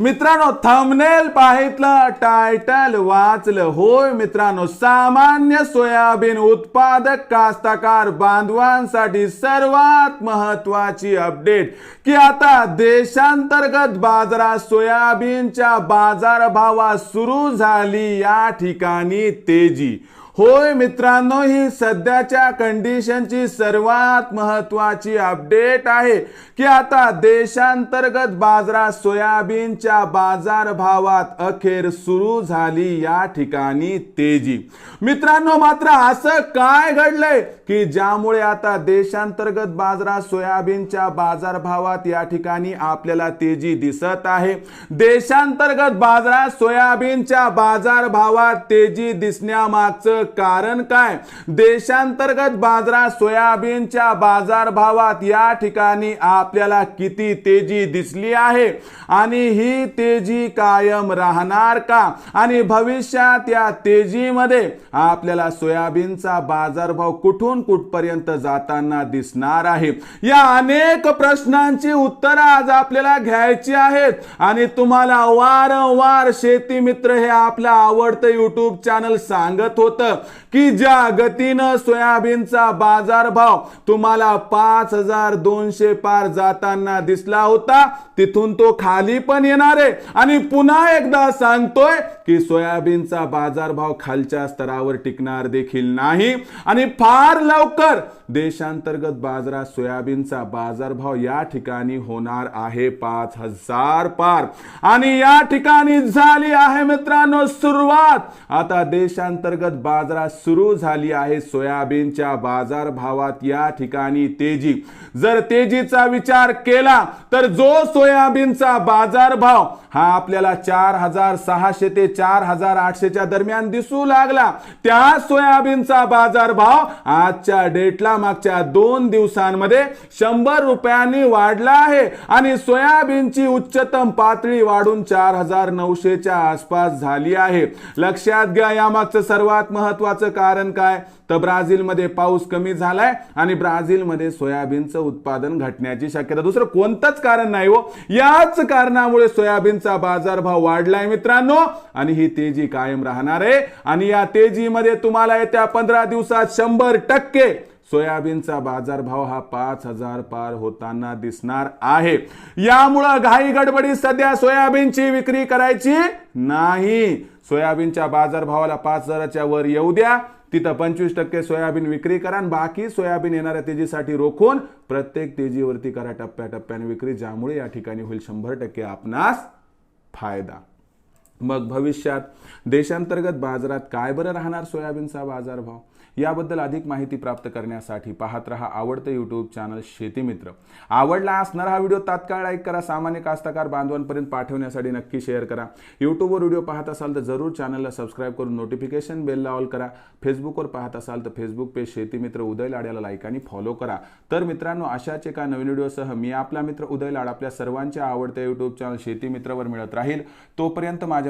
मित्रांनो thumbnail पाहितलं title वाचलं. होय मित्रांनो सामान्य सोयाबीन उत्पादक कास्तकार बांधवांसाठी सर्वात महत्वाची अपडेट की आता देशांतर्गत बाजारात सोयाबीनच्या बाजारभावात सुरू झाली या ठिकाणी तेजी. होय मित्रांनो ही सध्याच्या कंडिशनची सर्वात महत्वाची अपडेट आहे की आता देशांतर्गत बाजारात सोयाबीनच्या बाजारभावात अखेर सुरू झाली या ठिकाणी तेजी. मित्रांनो मात्र असं काय घडलंय की ज्यामुळे आता देशांतर्गत बाजारात सोयाबीनच्या बाजारभावात या ठिकाणी आपल्याला तेजी दिसत आहे? देशांतर्गत बाजारात सोयाबीनच्या बाजारभावात तेजी दिसण्यामागचं कारण काय? देशांतर्गत बाजारात सोयाबीनच्या बाजारभावात या ठिकाणी आपल्याला किती तेजी दिसली आहे? आणि ही तेजी कायम राहणार का? आणि भविष्यात या तेजीमध्ये आपल्याला सोयाबीनचा बाजारभाव कुठून कुठपर्यंत जाताना दिसणार आहे? या अनेक प्रश्नांची उत्तरं आज आपल्याला घ्यायची आहेत. आणि तुम्हाला वारंवार शेती मित्र हे आपलं आवडतं युट्यूब चॅनल सांगत होतं. की ज्या गतीनं सोयाबीनचा बाजारभाव तुम्हाला पाच हजार दोनशे पार जाताना दिसला होता तिथून तो खाली पण येणार आहे. आणि पुन्हा एकदा सांगतोय की सोयाबीनचा बाजारभाव खालच्या स्तरावर टिकणार देखील नाही. आणि फार लवकर देशांतर्गत बाजारात सोयाबीनचा बाजारभाव या ठिकाणी होणार आहे पाच हजार पार. आणि या ठिकाणी झाली आहे मित्रांनो सुरुवात. आता देशांतर्गत बाजार बाजारात सुरू झाली आहे सोयाबीनच्या बाजारभावात या ठिकाणी तेजी. जर तेजीचा विचार केला तर जो सोयाबीनचा बाजारभाव हा आपल्याला चार हजार सहाशे ते चार हजार आठशेच्या दरम्यान दिसू लागला त्या सोयाबीनचा बाजारभाव आजच्या डेटला मागच्या दोन दिवसांमध्ये शंभर रुपयांनी वाढला आहे आणि सोयाबीनची उच्चतम पातळी वाढून चार हजार नऊशेच्या आसपास झाली आहे. लक्षात घ्या यामागचं सर्वात महत्वाचं कारण काय? तर ब्राझीलमध्ये पाऊस कमी झालाय आणि ब्राझीलमध्ये सोयाबीनचं उत्पादन घटण्याची शक्यता. दुसरं कोणतंच कारण नाही हो. याच कारणामुळे सोयाबीनचा बाजारभाव वाढलाय मित्रांनो. आणि ही तेजी कायम राहणार आहे. आणि या तेजीमध्ये तुम्हाला येत्या पंधरा दिवसात शंभर टक्के सोयाबीनचा बाजारभाव हा पाच हजार पार होताना दिसणार आहे. यामुळं घाई गडबडी सध्या सोयाबीनची विक्री करायची नाही. सोयाबीनच्या बाजारभावाला पाच हजाराच्या वर येऊ द्या. तिथं पंचवीस टक्के सोयाबीन विक्री करा आणि बाकी सोयाबीन येणाऱ्या तेजीसाठी रोखून प्रत्येक तेजीवरती करा टप्प्याटप्प्याने विक्री ज्यामुळे या ठिकाणी होईल शंभर टक्के आपणास फायदा. मग भविष्यात देशांतर्गत बाजारात काय बरं राहणार सोयाबीनचा बाजारभाव? याबद्दल अधिक माहिती प्राप्त करण्यासाठी पाहत रहा आवडतं यूट्यूब चॅनल शेतीमित्र आवडला असणार हा व्हिडिओ तात्काळ लाईक करा सामान्य कास्तकार बांधवांपर्यंत पाठवण्यासाठी नक्की शेअर करा. यूट्यूबवर व्हिडिओ पाहत असाल तर जरूर चॅनलला सबस्क्राईब करून नोटिफिकेशन बेलला ऑल करा. फेसबुकवर पाहत असाल तर फेसबुक पेज शेतीमित्र उदय लाड्याला लाईक आणि फॉलो करा. तर मित्रांनो अशाच एका नवीन व्हिडिओसह मी आपला मित्र उदय लाड आपल्या सर्वांच्या आवडत्या यूट्यूब चॅनल शेतीमित्रवर मिळत राहील. तोपर्यंत माझ्या